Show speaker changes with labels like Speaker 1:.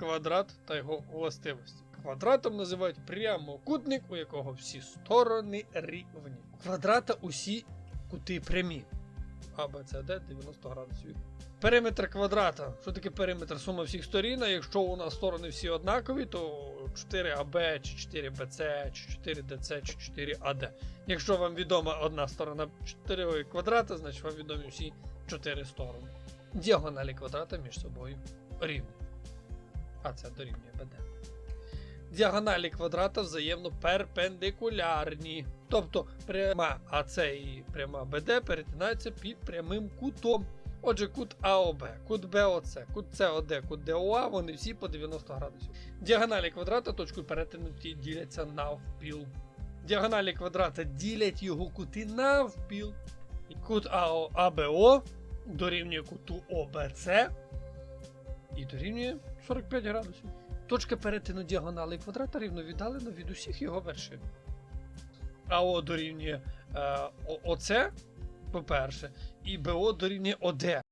Speaker 1: квадрат та його властивості. Квадратом називають прямокутник, у якого всі сторони рівні. Квадрата усі кути прямі. А, Б, С, Д 90 градусів. Периметр квадрата. Що таке периметр? Сума всіх сторін. А якщо у нас сторони всі однакові, то 4АБ, чи 4БЦ, чи 4ДЦ, чи 4АД. Якщо вам відома одна сторона 4 квадрата, значить вам відомі всі 4 сторони. Діагоналі квадрата між собою рівні. А це дорівнює БД. Діагоналі квадрата взаємно перпендикулярні. Тобто пряма АЦ і пряма БД перетинаються під прямим кутом. Отже, кут АОБ, кут БОЦ, кут СОД, кут ДОА, вони всі по 90 градусів. Діагоналі квадрата точкою перетинуті діляться навпіл. Діагоналі квадрата ділять його кути навпіл. Кут АО, АБО дорівнює куту ОБЦ і дорівнює 45 градусів. Точка перетину діагонали квадрата рівно віддалена від усіх його вершин. АО дорівнює е, ОЦ, по-перше, і БО дорівнює ОД.